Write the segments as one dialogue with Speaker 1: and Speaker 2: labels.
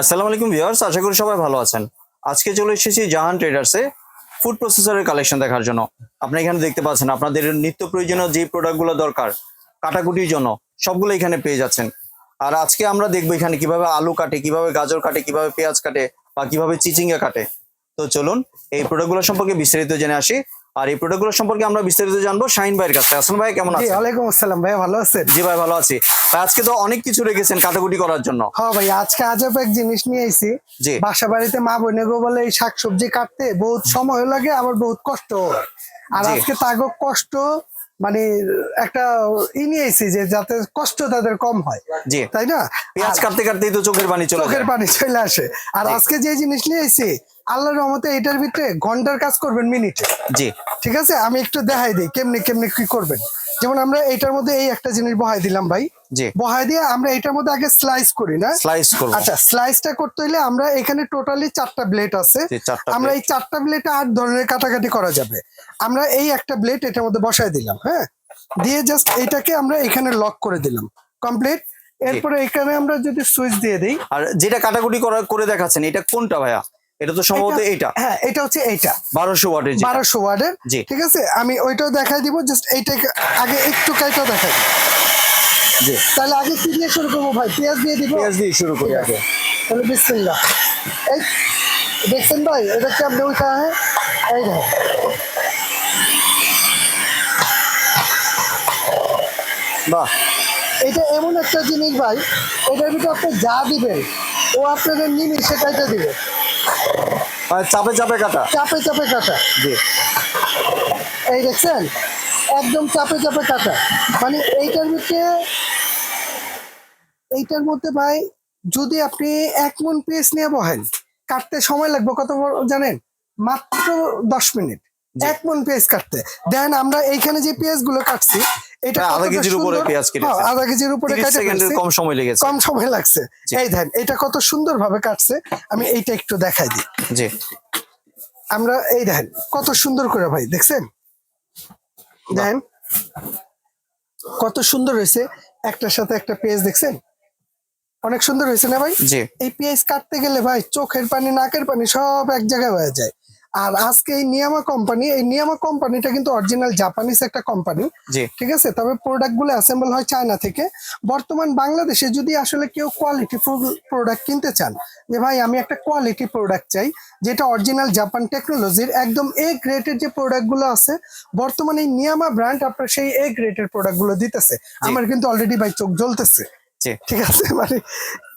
Speaker 1: আসসালামু আলাইকুম ভিউয়ার্স, আশা করি সবাই ভালো আছেন। আজকে চলে এসেছি জাহান ট্রেডার্সে ফুড প্রসেসরের কালেকশন দেখার জন্য। আপনি এখানে দেখতে পাচ্ছেন, আপনাদের নিত্য প্রয়োজনীয় যে প্রোডাক্টগুলো দরকার, কাটাকুটির জন্য, সবগুলো এখানে পেয়ে যাচ্ছেন। আর আজকে আমরা দেখব এখানে কীভাবে আলু কাটে, কীভাবে গাজর কাটে, কীভাবে পেঁয়াজ কাটে, বা কীভাবে চিচিঙ্গা কাটে। তো চলুন, এই প্রোডাক্টগুলো সম্পর্কে বিস্তারিত জেনে আসি। আর এই প্রোডাক্টগুলো সম্পর্কে আমরা বিস্তারিত জানব শাহিন ভাইয়ের কাছে আসুন ভাই কেমন আছেন?
Speaker 2: ওয়ালাইকুম আসসালাম ভাইয়া ভালো আছেন?
Speaker 1: জি ভাই ভালো আছি। ভাই আজকে তো অনেক কিছু রেখেছেন কাটাকুটি করার জন্য।
Speaker 2: হ্যাঁ ভাই আজকে আজব এক জিনিস নিয়ে আইছি।
Speaker 1: জি।
Speaker 2: বাসা বাড়িতে মা বোনে গো বলে এই শাকসবজি কাটতে বহুত সময় লাগে আবার বহুত কষ্ট আর আজকে তাগো কষ্ট মানে একটা ই নিয়ে আইছি যে যাতে কষ্ট তাদের কম হয়।
Speaker 1: জি।
Speaker 2: তাই না?
Speaker 1: পেঁয়াজ কাটতে কাটতেই তো চোখের পানি চলে
Speaker 2: চোখের পানি চলে আসে। আর আজকে যে জিনিস নিয়ে আইছি আল্লাহর রহমতে এটার ভিতরে ঘণ্টার কাজ করবেন মিনিটে।
Speaker 1: জি।
Speaker 2: ঠিক আছে? আমি একটু দেখাই দিই কেমনি কেমনি কি করবেন। যেমন আমরা এইটার মধ্যে এই একটা জিনিস বহাই দিলাম ভাই।
Speaker 1: জি।
Speaker 2: বহাই দিয়ে আমরা এটার মধ্যে আগে স্লাইস করি না?
Speaker 1: স্লাইস করব।
Speaker 2: আচ্ছা স্লাইসটা করতে হলে আমরা এখানে টোটালি চারটা ব্লেড আছে। আমরা এই চারটা ব্লেডে আট ধরনের কাটাকাটি করা যাবে। আমরা এই একটা ব্লেড এটার মধ্যে বসাই দিলাম হ্যাঁ? দিয়ে জাস্ট এটাকে আমরা এখানে লক করে দিলাম। কমপ্লিট এরপরে এখানে আমরা যদি সুইচ দিয়ে দিই।
Speaker 1: আর যেটা কাটাকুটি করা করে দেখাচ্ছেন এটা কোনটা ভাইয়া? এটা তো সম্ভবত
Speaker 2: এটা- হ্যাঁ এটা হচ্ছে এইটা।
Speaker 1: বারোশো ওয়াটের
Speaker 2: বারোশো ওয়ার্ডের
Speaker 1: জি।
Speaker 2: ঠিক আছে? আমি ওইটাও দেখাই দিব জাস্ট এইটাকে আগে একটু কাইটা দেখাই
Speaker 1: জি।
Speaker 2: তাহলে আগে কি দিয়ে শুরু করব ভাই। পেঁয়াজ দিয়ে দিব।
Speaker 1: পেঁয়াজ দিয়ে শুরু করি আগে।
Speaker 2: তাহলে বিসমিল্লাহ। এই দেখছেন ভাই? এটা কি আপনি উঠা হ্যাঁ এই দেখো
Speaker 1: বাহ।
Speaker 2: এটা এমন একটা জিনিস ভাই এটার ভিতরে আপনি যা দিবেন ও আপনাদের নিমিষে কাইটা দিবে।
Speaker 1: চাপে চাপে কাটা।
Speaker 2: চাপে চাপে কাটা।
Speaker 1: জি।
Speaker 2: এই দেখছেন? একদম চাপে চাপে কাটা। মানে এইটার মধ্যে এইটার মধ্যে ভাই যদি আপনি এক মন পেঁয়াজ নিয়ে বহেন কাটতে সময় লাগবে কত বড় জানেন? মাত্র দশ মিনিট। এক মন পেঁয়াজ কাটতে। দেন আমরা এইখানে যে পেঁয়াজগুলো কাটছি এটা
Speaker 1: প্রায় আধা
Speaker 2: কতটা
Speaker 1: কেজির উপরে
Speaker 2: সুন্দর-
Speaker 1: পেঁয়াজ কেটেছে।
Speaker 2: হ্যাঁ, আধা কেজির উপরে
Speaker 1: সেকেন্ডের কম সময় লেগেছে।
Speaker 2: কম সময় লাগছে। এই দেন এটা কত সুন্দর ভাবে কাটছে আমি এইটা একটু দেখাই দিই।
Speaker 1: জি।
Speaker 2: আমরা এই দেখেন কত সুন্দর করে ভাই দেখছেন? দেখেন কত সুন্দর হয়েছে। একটার সাথে একটা পেঁয়াজ দেখছেন? অনেক সুন্দর হয়েছে না ভাই? এই পেঁয়াজ কাটতে গেলে ভাই চোখের পানি নাকের পানি সব এক জায়গায় হয়ে যায়। আর আজকে এই নিয়ামা কোম্পানি এই নিয়ামা কোম্পানিটা কিন্তু অরিজিনাল জাপানিজ একটা কোম্পানি ঠিক আছে? তবে প্রোডাক্টগুলো অ্যাসেম্বল হয় চায়না থেকে। বর্তমান বাংলাদেশে যদি আসলে কেউ কোয়ালিটি প্রোডাক্ট কিনতে চান যে ভাই আমি একটা কোয়ালিটি প্রোডাক্ট চাই যেটা অরিজিনাল জাপান টেকনোলজির একদম এ গ্রেডের যে প্রোডাক্টগুলো আছে বর্তমানে এই নিয়ামা ব্র্যান্ড আপনার সেই এ গ্রেডের প্রোডাক্টগুলো দিতেছে আমার কিন্তু অলরেডি ভাই চোখ জ্বলতেছে। ঠিক আছে? মানে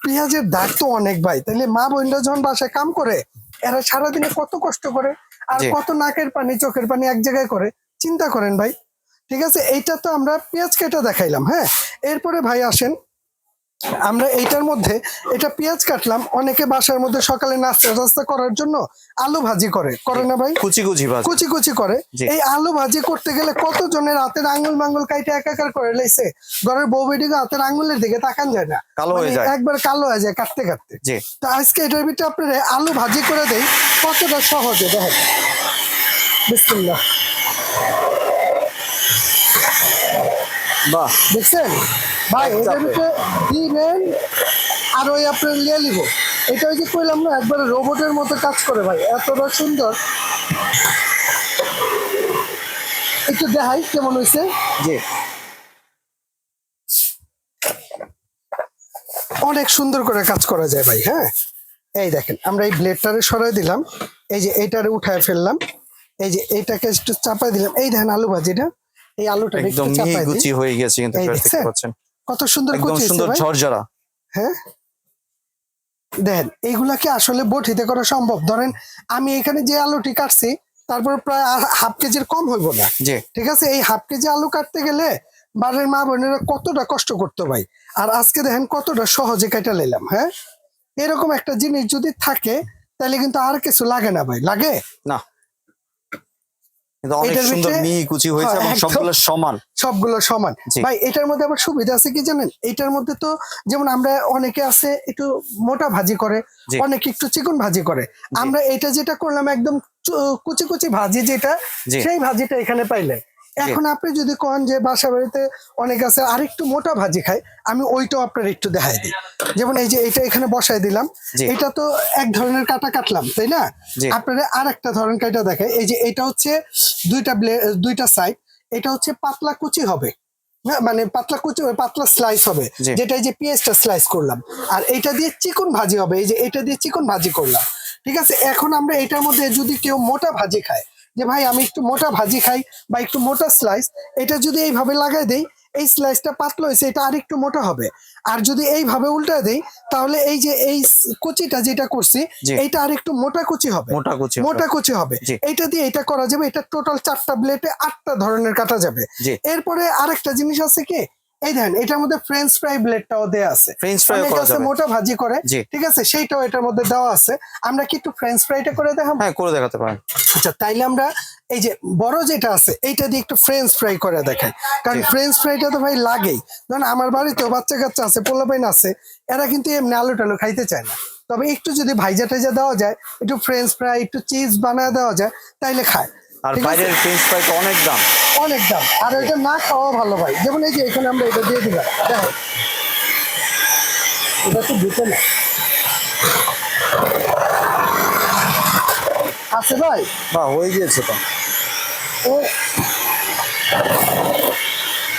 Speaker 2: পেঁয়াজের দাগ তো অনেক ভাই। তাহলে মা বোনরা যখন বাসায় কাম করে এরা সারাদিনে কত কষ্ট করে আর কত নাকের পানি চোখের পানি এক জায়গায় করে। চিন্তা করেন ভাই। ঠিক আছে? এইটা তো আমরা পেঁয়াজ কেটে দেখাইলাম হ্যাঁ? এরপরে ভাই আসেন। আমরা এইটার মধ্যে এটা পেঁয়াজ কাটলাম অনেকে বাসার মধ্যে সকালে নাস্তা টাস্তা করার জন্য আলু ভাজি করে। করে না ভাই?
Speaker 1: কুচি কুচি ভাজ।
Speaker 2: কুচি কুচি করে। এই আলু ভাজি করতে গেলে কত জনের হাতের আঙ্গুল মাঙ্গুল কাইটে একাকার করে লাইছে? ঘরের বউ বেটিকে হাতের আঙ্গুলের দিকে তাকান যায় না।
Speaker 1: কালো হয়ে
Speaker 2: মানে
Speaker 1: যায়।
Speaker 2: একবার কালো হয়ে যায় কাটতে কাটতে।
Speaker 1: জি।
Speaker 2: তো আজকে এটার ভিতরে আপনারা আলু ভাজি করে দেই কতটা সহজে দেখেন। বিসমিল্লাহ।
Speaker 1: বাহ।
Speaker 2: দেখছেন? ভাই এটার দিবেন আর ওই আপনার লিয়ে নিব। এটা ওই যে কইলাম না একবারে রোবটের মতো কাজ করে ভাই এতটা সুন্দর। একটু দেখাই কেমন হয়েছে
Speaker 1: জি।
Speaker 2: অনেক সুন্দর করে কাজ করা যায় ভাই হ্যাঁ? এই দেখেন আমরা এই ব্লেডটারে সরাই দিলাম এই যে এইটারে উঠায় ফেললাম এই যে এটাকে একটু চাপাই দিলাম। এই দেখেন আলু ভাজিটা এই আলুটা
Speaker 1: একদম মিহি গুচি হয়ে গেছে কিন্তু দেখতে পাচ্ছেন।
Speaker 2: কত সুন্দর
Speaker 1: একদম সুন্দর ঝরঝরা।
Speaker 2: হ্যাঁ? দেখেন এইগুলা কি আসলে বটিতে করা সম্ভব। ধরেন আমি এখানে যে আলুটি কাটছি তারপর প্রায় হাফ কেজির কম হইব না।
Speaker 1: জি।
Speaker 2: ঠিক আছে? এই হাফ কেজি আলু কাটতে গেলে বাড়ির মা বোনেরা কতটা কষ্ট করতো ভাই। আর আজকে দেখেন কতটা সহজে কেটে নিলাম হ্যাঁ? এরকম একটা জিনিস যদি থাকে তাহলে কিন্তু আর কিছু লাগে না ভাই। লাগে?
Speaker 1: না। অনেক
Speaker 2: এটার
Speaker 1: সুন্দর কুচি হয়েছে
Speaker 2: হ্যাঁ,
Speaker 1: এবং সবগুলো সমান।
Speaker 2: সবগুলো সমান। ভাই এটার মধ্যে আবার সুবিধা আছে কি জানেন? এটার মধ্যে তো যেমন আমরা অনেকে আছে একটু মোটা ভাজি করে অনেকে একটু চিকন ভাজি করে। আমরা এটা যেটা করলাম একদম কুচি কুচি ভাজি যেটা সেই ভাজিটা এখানে পাইলে। এখন আপনি যদি কন যে বাসা বাড়িতে অনেক আছে আরেকটু মোটা ভাজি খায় আমি ওইটাও আপনার একটু দেখাই দিই। যেমন এই যে এটা এখানে বসাই দিলাম এটা তো এক ধরনের কাটা কাটলাম তাই না। আপনারা আর একটা ধরনের কাটা দেখায় এই যে এটা হচ্ছে দুইটা দুইটা সাইড এটা হচ্ছে পাতলা কুচি হবে। হ্যাঁ মানে পাতলা কুচি পাতলা স্লাইস হবে যেটা এই যে পেঁয়াজটা স্লাইস করলাম। আর এটা দিয়ে চিকন ভাজি হবে এই যে এটা দিয়ে চিকন ভাজি করলাম। ঠিক আছে? এখন আমরা এটার মধ্যে যদি কেউ মোটা ভাজি খায় যে ভাই আমি একটু মোটা ভাজি খাই বা একটু মোটা স্লাইস এটা যদি এইভাবে লাগাই দেই এই স্লাইসটা পাতলা হয়েছে এটা আর একটু মোটা হবে। আর যদি এইভাবে উল্টা দেই তাহলে এই যে এই কুচিটা যেটা করছি
Speaker 1: জি।
Speaker 2: এইটা আর একটু মোটা কুচি হবে।
Speaker 1: মোটা কুচি
Speaker 2: মোটা কুচি হবে। এটা দিয়ে এটা করা যাবে এটা টোটাল চারটা ব্লেডে আটটা ধরনের কাটা যাবে। এরপরে আরেকটা জিনিস আছে কি এই দেখেন এটার মধ্যে ফ্রেঞ্চ ফ্রাই ব্লেডটাও দেয়া আছে।
Speaker 1: ফ্রেঞ্চ ফ্রাই
Speaker 2: অনেকে
Speaker 1: করা যাবে।
Speaker 2: মোটা ভাজি করে ঠিক আছে? সেইটাও এটার মধ্যে দেওয়া আছে। আমরা কি একটু ফ্রেঞ্চ ফ্রাইটা করে দেখাবো?
Speaker 1: হ্যাঁ করে দেখাতে পারেন।
Speaker 2: আচ্ছা তাইলে আমরা এই যে বড় যেটা আছে এইটা দিয়ে একটু ফ্রেঞ্চ ফ্রাই করে দেখাই কারণ। ফ্রেঞ্চ ফ্রাইটা তো ভাই লাগেই। ধরুন আমার বাড়িতেও বাচ্চা কাচ্চা আছে পোলাপাইন আছে এরা কিন্তু এমনি আলু টালু খাইতে চায় না। তবে একটু যদি ভাইজা টাইজা দেওয়া যায় একটু ফ্রেঞ্চ ফ্রাই একটু চিজ বানায় দেওয়া যায় তাইলে খায়।
Speaker 1: আর বাইরের ফ্রেঞ্চ ফ্রাই তো অনেক দাম।
Speaker 2: অনেক দাম। আর এটা না খাওয়া ভালো ভাই। যেমন এই যে এখানে আমরা এটা দিয়ে দিলাম। দেখো এটা তো দিতে না আছে ভাই?
Speaker 1: বা হয়ে গিয়েছে তো।
Speaker 2: ও।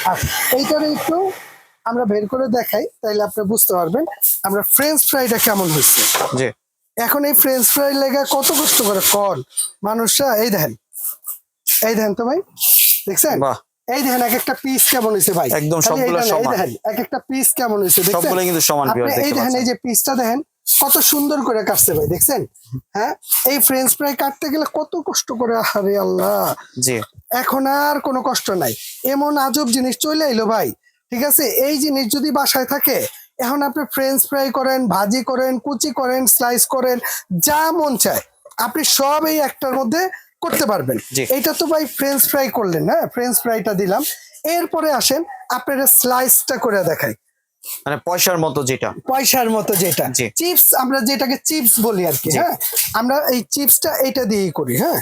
Speaker 2: আচ্ছা এইটারে একটু আমরা বের করে দেখাই তাইলে আপনি বুঝতে পারবেন আমরা ফ্রেঞ্চ ফ্রাইটা কেমন হচ্ছে
Speaker 1: জি।
Speaker 2: এখন এই ফ্রেঞ্চ ফ্রাই লেগা কত কষ্ট করে? কল। মানুষরা এই দেখেন এই দেখেন তো ভাই দেখছেন? এই দেখেন এক একটা পিস কেমন হয়েছে ভাই?
Speaker 1: একদম সবগুলো সমান।
Speaker 2: দেখেন এক একটা পিস কেমন হয়েছে দেখছেন?
Speaker 1: সবগুলো কিন্তু সমান
Speaker 2: এই দেখেন এই যে পিসটা দেখেন কত সুন্দর করে কাটছে ভাই দেখছেন? হ্যাঁ? এই ফ্রেঞ্চ ফ্রাই কাটতে গেলে কত কষ্ট করে আরে আল্লাহ।
Speaker 1: জি।
Speaker 2: এখন আর কোনো কষ্ট নাই। এমন আজব জিনিস চলে এলো ভাই ঠিক আছে? এই জিনিস যদি বাসায় থাকে এখন আপনি ফ্রেঞ্চ ফ্রাই করেন ভাজি করেন কুচি করেন স্লাইস করেন যা মন চায় আপনি সব এই একটার মধ্যে করতে পারবেন।
Speaker 1: জি।
Speaker 2: এইটা তো ভাই ফ্রেঞ্চ ফ্রাই করলেন হ্যাঁ? ফ্রেঞ্চ ফ্রাইটা দিলাম। এরপরে আসেন আপনারা স্লাইসটা করে দেখাই।
Speaker 1: মানে পয়সার মতো যেটা।
Speaker 2: পয়সার মতো যেটা। চিপস আমরা যেটাকে চিপস বলি আর কি হ্যাঁ? আমরা এই চিপসটা এইটা দিয়েই করি হ্যাঁ?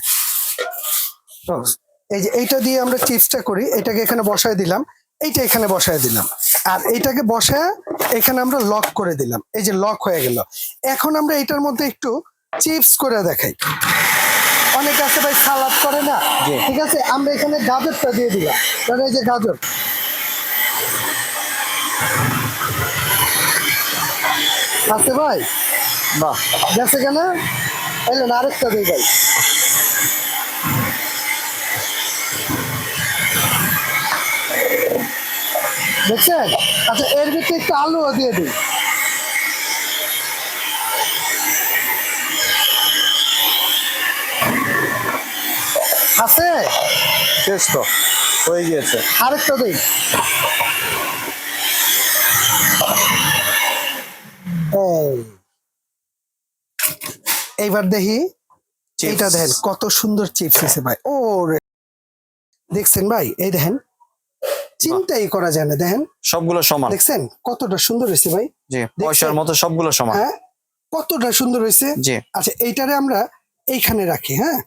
Speaker 2: এই যে এইটা দিয়ে আমরা চিপসটা করি এটাকে এখানে বসায় দিলাম এইটা এখানে বসায় দিলাম। আর এইটাকে বসায় এখানে আমরা লক করে দিলাম। এই যে লক হয়ে গেল। এখন আমরা এটার মধ্যে একটু চিপস করে দেখাই। অনেকে আছে ভাই সালাদ করে না? ঠিক আছে আমরা এখানে গাজরটা দিয়ে দিলাম। ধরেন এই যে গাজর। আছে ভাই?
Speaker 1: বাহ।
Speaker 2: গেছে কেন? এলো না আরেকটা দিই ভাই। দেখছেন? আচ্ছা এর ভিতরে একটু আলুও দিয়ে দিই। আছে?
Speaker 1: শেষ তো হয়ে গিয়েছে।
Speaker 2: আরেকটা এই। এইবার দেখি। এটা দেখেন কত সুন্দর চিপস হয়েছে ভাই। ও দেখছেন ভাই? এই দেখেন। চিন্তাই করা যায় না দেখেন।
Speaker 1: সবগুলো সমান।
Speaker 2: দেখছেন? কতটা সুন্দর হয়েছে ভাই।
Speaker 1: জি পয়সার মতো সবগুলো সমান।
Speaker 2: হ্যাঁ? কতটা সুন্দর হয়েছে।
Speaker 1: জি।
Speaker 2: আচ্ছা এইটারে আমরা এইখানে রাখি হ্যাঁ?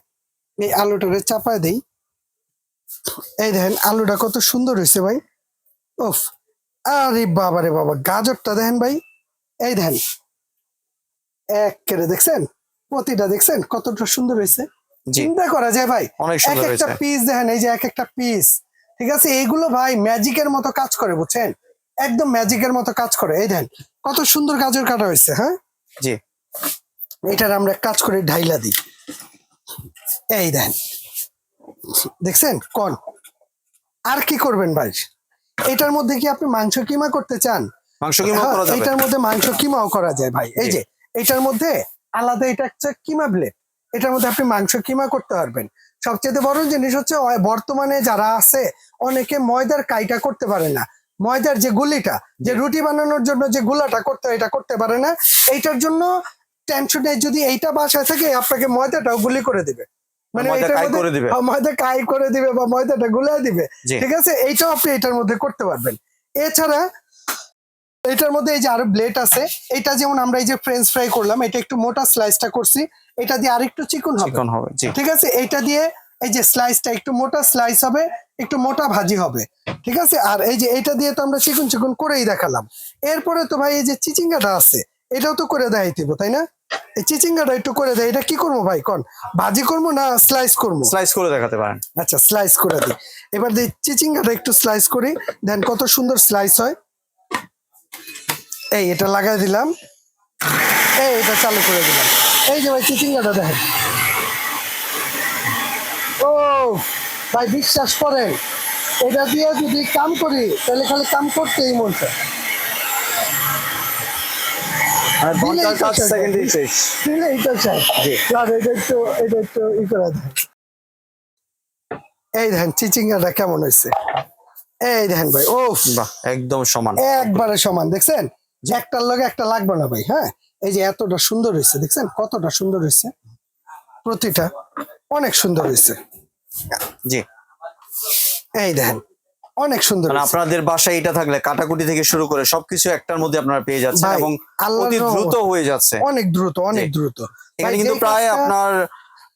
Speaker 2: এই আলুটারে চাপায় দেই। এই দেখেন আলুটা কত সুন্দর হয়েছে ভাই। ওফ আরে বাবা রে বাবা গাজরটা দেখেন ভাই। এই দেখেন এক কেড়ে দেখছেন? প্রতিটা দেখছেন? কতটা সুন্দর হয়েছে। চিন্তা করা যায় ভাই।
Speaker 1: অনেক
Speaker 2: এক একটা পিস দেখেন এই যে এক একটা পিস ঠিক আছে? এইগুলো ভাই ম্যাজিকের মতো কাজ করে বুঝছেন? একদম ম্যাজিকের মতো কাজ করে। এই দেখেন কত সুন্দর গাজর কাটা হয়েছে হ্যাঁ?
Speaker 1: জি।
Speaker 2: এটার আমরা কাজ করে ঢাইলা দিই। এই দেন। দেখছেন কোন। আর কি করবেন ভাই? এটার মধ্যে কি আপনি মাংস কিমা করতে চান?
Speaker 1: মাংস কিমা করা যাবে।
Speaker 2: এটার মধ্যে মাংস কিমাও করা যায় ভাই। এই যে এটার মধ্যে আলাদা এটা হচ্ছে কিমা ব্লেড এটার মধ্যে আপনি মাংস কিমা করতে পারবেন। সবচেয়ে বড় জিনিস হচ্ছে বর্তমানে যারা আছে অনেকে ময়দার কাইটা করতে পারে না। ময়দার যে গুলিটা যে রুটি বানানোর জন্য যে গুলাটা করতে হয় এটা করতে পারে না। এইটার জন্য টেনশনে যদি এইটা বাসায় থাকে আপনাকে ময়দাটাও গুলি করে দিবে। মানে
Speaker 1: ময়দা কাই করে দিবে।
Speaker 2: ময়দা কাই করে দিবে বা ময়দাটা গুলাই দিবে ঠিক আছে? এইটাও আপনি এটার মধ্যে করতে পারবেন। এছাড়া এটার মধ্যে এই যে আরও ব্লেড আছে এটা যেমন আমরা এই যে ফ্রেঞ্চ ফ্রাই করলাম এটা একটু মোটা স্লাইসটা করছি এটা দিয়ে আরেকটু চিকন হবে।
Speaker 1: চিকন হবে
Speaker 2: ঠিক আছে? এটা দিয়ে এই যে স্লাইসটা একটু মোটা স্লাইস হবে একটু মোটা ভাজি হবে ঠিক আছে? আর এই যে এটা দিয়ে তো আমরা চিকন চিকন করেই দেখালাম। এরপরে তো ভাই এই যে চিচিঙ্গাটা আছে এটাও তো করে দেয় দিব তাই না? এই চিচিঙ্গাটা একটু করে দেয় এটা কি করব ভাই? কোন? ভাজি করব না স্লাইস করব?
Speaker 1: স্লাইস করে দেখাতে পারেন।
Speaker 2: আচ্ছা স্লাইস করে দিই। এবার দিই চিচিঙ্গাটা একটু স্লাইস করি দেন কত সুন্দর স্লাইস হয়। এই এটা লাগাই দিলাম। এই এটা চালু করে দিলাম। এই যে ভাই চিচিঙ্গাটা দেখেন। ও ভাই বিশ্বাস করেন। এটা দিয়ে যদি কাম করি তাহলে খালি কাম করতেই মন চায়।
Speaker 1: আর
Speaker 2: দিলেই
Speaker 1: ঘণ্টার
Speaker 2: তো
Speaker 1: কাজ
Speaker 2: শেষ।
Speaker 1: সেকেন্ডেই শেষ
Speaker 2: দিলে চাই আর এটা একটু এটা একটু ই করে দেন। এই দেখেন চিচিঙ্গাটা কেমন হয়েছে? এই দেখেন ভাই ও
Speaker 1: বাহ একদম সমান।
Speaker 2: একবারে সমান দেখছেন? একটার লগে একটা লাগবে না ভাই হ্যাঁ? এই যে এতটা সুন্দর হয়েছে দেখছেন? কতটা সুন্দর হয়েছে? প্রতিটা অনেক সুন্দর হয়েছে।
Speaker 1: জি।
Speaker 2: এই দেখেন অনেক সুন্দর
Speaker 1: মানে আপনাদের বাসায় এটা থাকলে কাটাকুটি থেকে শুরু করে সবকিছু একটার মধ্যে আপনারা পেয়ে যাচ্ছেন এবং অতি দ্রুত হয়ে যাচ্ছে।
Speaker 2: অনেক দ্রুত অনেক দ্রুত।
Speaker 1: এখানে কিন্তু প্রায় আপনার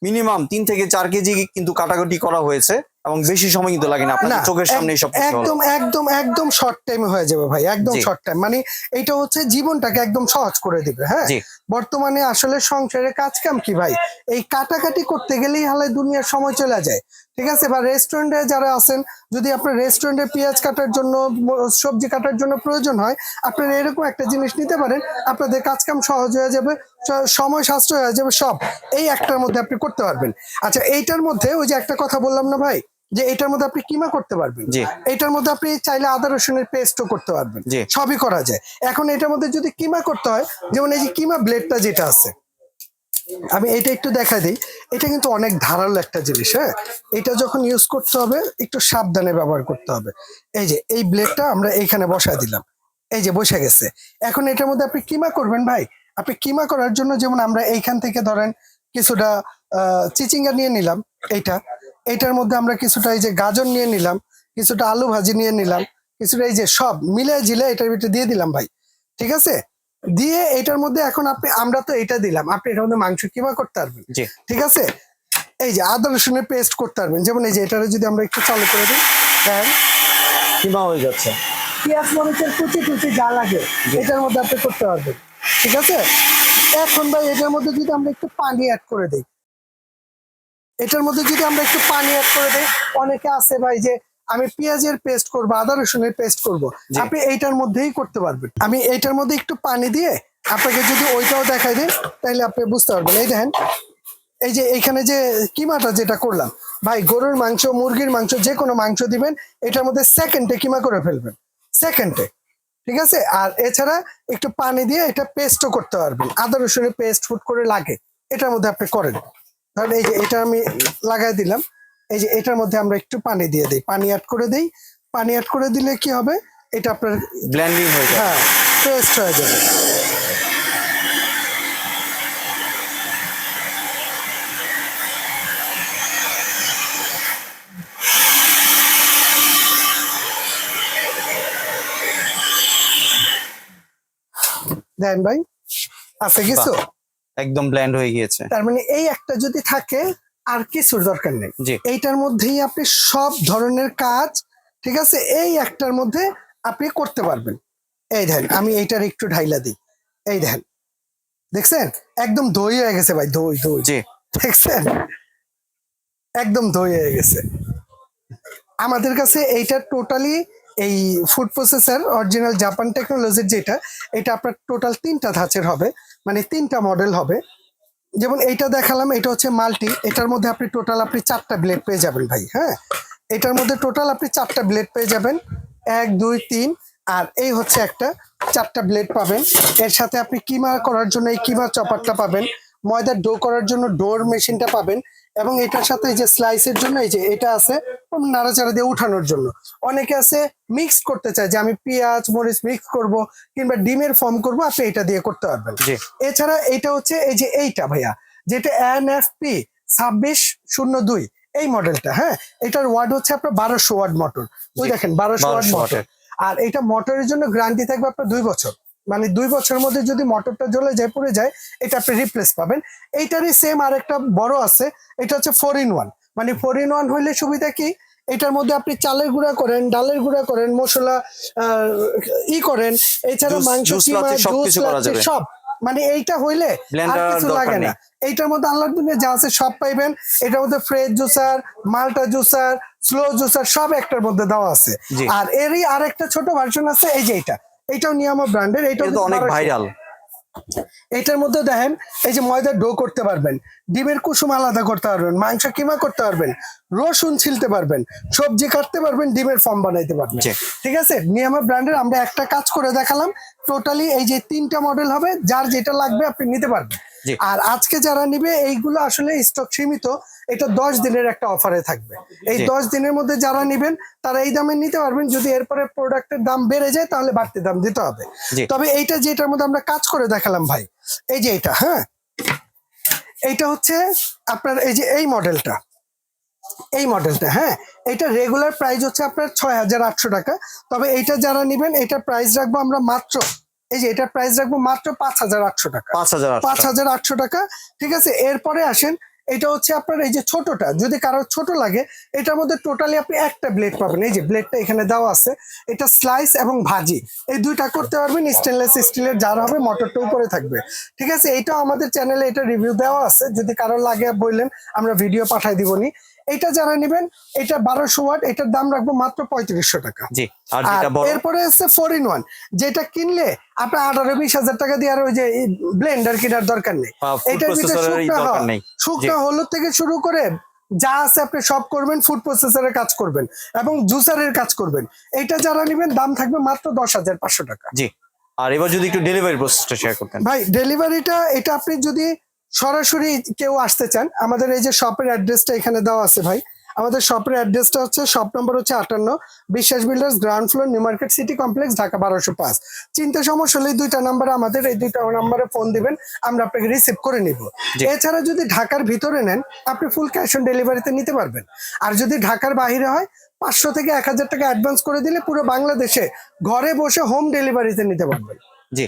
Speaker 1: মিনিমাম তিন থেকে চার কেজি কিন্তু কাটাকুটি করা হয়েছে এবং বেশি সময় কিন্তু লাগে না আপনার চোখের সামনে সব
Speaker 2: একদম একদম একদম শর্ট টাইমে হয়ে যাবে ভাই একদম শর্ট টাইম মানে এটা হচ্ছে জীবনটাকে একদম সহজ করে দিবে হ্যাঁ? বর্তমানে আসলে সংসারে কাজ কাম কি ভাই? এই কাটাকাটি করতে গেলেই হালায় দুনিয়ার সময় চলে যায়। ঠিক আছে? বা রেস্টুরেন্টে যারা আছেন যদি আপনার রেস্টুরেন্টে পেঁয়াজ কাটার জন্য সবজি কাটার জন্য প্রয়োজন হয় আপনারা এরকম একটা জিনিস নিতে পারেন। আপনাদের কাজ কাম সহজ হয়ে যাবে সময় সাশ্রয় হয়ে যাবে সব। এই একটার মধ্যে আপনি করতে পারবেন। আচ্ছা এইটার মধ্যে ওই যে একটা কথা বললাম না ভাই? যে এটার মধ্যে আপনি কিমা করতে পারবেন? এটার মধ্যে আপনি চাইলে আদা রসুনের পেস্টও করতে পারবেন। সবই করা যায়। এখন এটার মধ্যে যদি কিমা করতে হয় যেমন এই যে কিমা ব্লেডটা যেটা আছে আমি এটা একটু দেখা দিই। এটা কিন্তু অনেক ধারালো একটা জিনিস হ্যাঁ? এটা যখন ইউজ করতে হবে, একটু সাবধানে ব্যবহার করতে হবে। এই যে, এই ব্লেডটা আমরা এইখানে বসায় দিলাম। এই যে, বসে গেছে। এখন এটার মধ্যে আপনি কিমা করবেন ভাই? আপনি কিমা করার জন্য যেমন আমরা এইখান থেকে ধরেন কিছুটা চিচিঙ্গা নিয়ে নিলাম, এইটা। এইটার মধ্যে আমরা কিছুটা এই যে গাজর নিয়ে নিলাম, কিছুটা আলু ভাজি নিয়ে নিলাম, কিছুটা এই যে সব মিলে জিলে এটার ভিতরে দিয়ে দিলাম ভাই। ঠিক আছে? দিয়ে এটার মধ্যে এখন আপনি আমরা তো এটা দিলাম আপনি এটার মধ্যে মাংস কিমা করতে পারবেন। ঠিক আছে? এই যে আদা রসুনের পেস্ট করতে পারবেন যেমন এই যে এটারে যদি আমরা একটু চালু করে দিই দেখেন
Speaker 1: কিমা হয়ে যাচ্ছে।
Speaker 2: পেঁয়াজ মরিচের কুচি কুচি যা লাগে এটার মধ্যে আপনি করতে পারবেন। ঠিক আছে? এখন ভাই এটার মধ্যে যদি আমরা একটু পানি অ্যাড করে দিই এটার মধ্যে যদি আমরা একটু পানি অ্যাড করে দিই অনেকে আছে ভাই যে আমি পেঁয়াজের পেস্ট করব আদা রসুনের পেস্ট করব। আপনি এইটার মধ্যেই করতে পারবেন। আমি এইটার মধ্যে একটু পানি দিয়ে আপনাকে যদি ওইটাও দেখাই দিই তাহলে আপনি বুঝতে পারবেন। এই দেখেন এই যে এখানে যে কিমাটা যেটা করলাম ভাই গরুর মাংস মুরগির মাংস যে কোনো মাংস দিবেন এটার মধ্যে সেকেন্ডে কিমা করে ফেলবেন। সেকেন্ডে ঠিক আছে? আর এছাড়া একটু পানি দিয়ে এটা পেস্টও করতে পারবেন। আদা রসুনের পেস্ট ফুট করে লাগে এটার মধ্যে আপনি করেন। ধরেন এই যে এটা আমি লাগাই দিলাম এই যে এটার মধ্যে আমরা একটু পানি দিয়ে দিই। পানি অ্যাড করে দিই। পানি অ্যাড করে দিলে কি হবে? এটা আপনার
Speaker 1: ব্ল্যান্ডিং হয়ে যাবে।
Speaker 2: হ্যাঁ পেস্ট হয়ে যাবে। দেন ভাই আছে কিছু।
Speaker 1: একদম ব্ল্যান্ড হয়ে গিয়েছে।
Speaker 2: তার মানে এই একটা যদি থাকে আর কিছুর দরকার নেই। এইটার মধ্যেই আপনি সব ধরনের কাজ ঠিক আছে? এই একটার মধ্যে আপনি করতে পারবেন। এই দেখেন আমি এইটার একটু ঢাইলা দিই। এই দেখেন দেখছেন? একদম দই হয়ে গেছে ভাই দই দই
Speaker 1: জি।
Speaker 2: দেখছেন? একদম দই হয়ে গেছে। আমাদের কাছে এইটা টোটালি এই ফুড প্রসেসর অরিজিনাল জাপান টেকনোলজির যেটা এটা আপনার টোটাল তিনটা ধাঁচের হবে মানে তিনটা মডেল হবে। যেমন এইটা দেখালাম, এটা হচ্ছে মাল্টি। এটার মধ্যে আপনি টোটাল আপনি চারটা ব্লেড পেয়ে যাবেন ভাই হ্যাঁ? এটার মধ্যে টোটাল আপনি চারটা ব্লেড পেয়ে যাবেন। এক, দুই, তিন, আর এই হচ্ছে একটা, চারটা ব্লেড পাবেন। এর সাথে আপনি কিমা করার জন্য এই কিমা চপারটা পাবেন। ময়দার ডো করার জন্য ডোর মেশিনটা পাবেন। এবং এটার সাথে এই যে স্লাইসের জন্য এই যে এটা আছে নাড়াচাড়া দিয়ে উঠানোর জন্য। অনেকে আছে মিক্স করতে চায় যে আমি পেঁয়াজ মরিচ মিক্স করব কিংবা ডিমের ফর্ম করব আপনি এটা দিয়ে করতে পারবেন। এছাড়া এটা হচ্ছে এই যে এইটা ভাইয়া যেটা এনএফপি ছাব্বিশ শূন্য দুই এই মডেলটা হ্যাঁ? এটার ওয়ার্ড হচ্ছে আপনার বারোশো ওয়ার্ড মোটর ওই দেখেন বারোশো ওয়ার্ড
Speaker 1: 1200
Speaker 2: মোটর আর এটা মোটরের জন্য গ্যারান্টি থাকবে আপনার দুই বছর। মানে দুই বছরের মধ্যে যদি মোটরটা জ্বলে যায় পড়ে যায় এটা আপনি রিপ্লেস পাবেন। এইটারই সেম আর একটা বড় আছে এটা হচ্ছে ফোর ইন ওয়ান মানে ফোর ইন ওয়ান হইলে সুবিধা কি? এটার মধ্যে আপনি চালের গুঁড়া করেন ডালের গুঁড়া করেন মশলা ই করেন এছাড়া মাংস কিমা জুস। সব। মানে এইটা হইলে আর কিছু লাগে না। এইটার মধ্যে আল্লাহর দুনিয়া যা আছে সব পাইবেন। এটার মধ্যে ফ্রেশ জুসার মাল্টা জুসার স্লো জুসার সব একটার মধ্যে দেওয়া আছে। আর এরই আরেকটা ছোট ভার্সন আছে এই যে এটা এটাও নিয়ামা ব্র্যান্ডের এটা
Speaker 1: তো অনেক ভাইরাল।
Speaker 2: এটার মধ্যে দেখেন এই যে ময়দার ডো করতে পারবেন ডিমের কুসুম আলাদা করতে পারবেন মাংস কিমা করতে পারবেন রসুন ছিলতে পারবেন সবজি কাটতে পারবেন ডিমের ফর্ম বানাইতে পারবেন। ঠিক আছে? নিয়ামা ব্র্যান্ডের আমরা একটা কাজ করে দেখালাম টোটালি এই যে তিনটা মডেল হবে যার যেটা লাগবে আপনি নিতে পারবেন। আর আজকে যারা নিবে এইগুলো আসলে স্টক সীমিত এটা দশ দিনের একটা অফারে থাকবে। এই দশ দিনের মধ্যে যারা নিবেন তারা এই দামে নিতে পারবেন। যদি এরপরে প্রোডাক্টের দাম বেড়ে যায় তাহলে বাড়তি দাম দিতে হবে। তবে এইটা যেটার মধ্যে আমরা কাজ করে দেখালাম ভাই এই যে এটা হ্যাঁ? এইটা হচ্ছে আপনার এই যে এই মডেলটা এই মডেলটা হ্যাঁ? এটা রেগুলার প্রাইস হচ্ছে আপনার ছয় হাজার আটশো টাকা। তবে এইটা যারা নেবেন এটা প্রাইস রাখব আমরা মাত্র এই যে এটা প্রাইস রাখব মাত্র পাঁচ হাজার আটশো টাকা।
Speaker 1: পাঁচ হাজার
Speaker 2: পাঁচ হাজার আটশো টাকা ঠিক আছে? এরপরে আসেন এটা হচ্ছে আপনার এই যে ছোটটা, যদি কারোর ছোট লাগে, এটার মধ্যে টোটালি আপনি একটা ব্লেড পাবেন। এই যে ব্লেডটা এখানে দেওয়া আছে, এটা স্লাইস এবং ভাজি। এই দুইটা করতে পারবেন স্টেনলেস স্টিলের যার হবে মোটরটা উপরে থাকবে। ঠিক আছে? এটাও আমাদের চ্যানেলে এটা রিভিউ দেওয়া আছে। যদি কারোর লাগে বললেন, আমরা ভিডিও পাঠাই দিবনি। এটা যারা নেবেন এটা বারোশো ওয়াট এটার দাম রাখব মাত্র পঁয়ত্রিশশো টাকা।
Speaker 1: জি
Speaker 2: এরপরে আছে ফোর ইন ওয়ান যেটা কিনলে আপনার আঠারো বিশ হাজার টাকা দিয়ে আর ওই যে ব্লেন্ডার কেনার দরকার নেই। এটার ভিতরে। শুকনো হলুদ থেকে শুরু করে যা আছে আপনি সব করবেন ফুড প্রসেসরের কাজ করবেন এবং জুসারের কাজ করবেন। এটা যারা নেবেন দাম থাকবে মাত্র দশ হাজার পাঁচশো টাকা।
Speaker 1: জি আর এবার যদি একটু ডেলিভারি প্রসেসটা শেয়ার করতেন।
Speaker 2: ভাই ডেলিভারিটা এটা আপনি যদি সরাসরি কেউ আসতে চান আমাদের এই যে শপের অ্যাড্রেসটা এখানে দেওয়া আছে ভাই আমাদের শপের অ্যাড্রেসটা হচ্ছে শপ নম্বর হচ্ছে আটান্ন Biswas builders ground floor new market city complex Dhaka বারোশো পাঁচ। চিন্তা সমস্যা হলে দুইটা নাম্বারে আমাদের এই দুইটা নাম্বারে ফোন দিবেন আমরা আপনাকে রিসিভ করে নিব। এছাড়া যদি ঢাকার ভিতরে নেন আপনি ফুল ক্যাশ অন ডেলিভারিতে নিতে পারবেন। আর যদি ঢাকার বাইরে হয় পাঁচশো থেকে এক হাজার টাকা অ্যাডভান্স করে দিলে পুরো বাংলাদেশে ঘরে বসে হোম ডেলিভারিতে নিতে পারবেন।
Speaker 1: জি।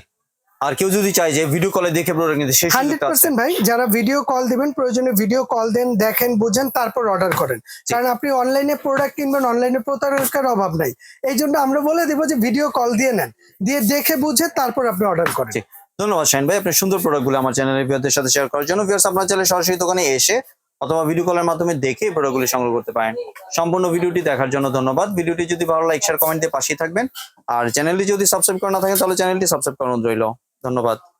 Speaker 1: আর কেউ যদি চায় যে ভিডিও কলে দেখে প্রোডাক্ট নিতে সেই
Speaker 2: হান্ড্রেড। পার্সেন্ট ভাই যারা ভিডিও কল দিবেন প্রয়োজনে ভিডিও কল দেন দেখেন বুঝেন তারপর অর্ডার করেন। কারণ আপনি অনলাইনে প্রোডাক্ট কিনবেন অনলাইনে প্রতারণার অভাব নাই। এই জন্য আমরা বলে দিব যে ভিডিও কল দিয়ে নেন। দিয়ে দেখে বুঝে তারপর আপনি অর্ডার করেন।
Speaker 1: ধন্যবাদ শাহিন ভাই। আপনার সুন্দর প্রোডাক্টগুলো আমার চ্যানেলের ভিউয়ারদের সাথে শেয়ার করার জন্য। ভিউয়ার্স আপনার চ্যানেলে সরাসরি দোকানে এসে অথবা ভিডিও কলের মাধ্যমে দেখে প্রোডাক্টগুলি সংগ্রহ করতে পারেন। সম্পূর্ণ ভিডিওটি দেখার জন্য ধন্যবাদ। ভিডিওটি যদি ভালো লাইক শেয়ার কমেন্ট দিয়ে পাশেই থাকবেন। আর চ্যানেলটি যদি সাবস্ক্রাইব করা না থাকে তাহলে চ্যানেলটি সাবস্ক্রাইব করানো রইল। ধন্যবাদ।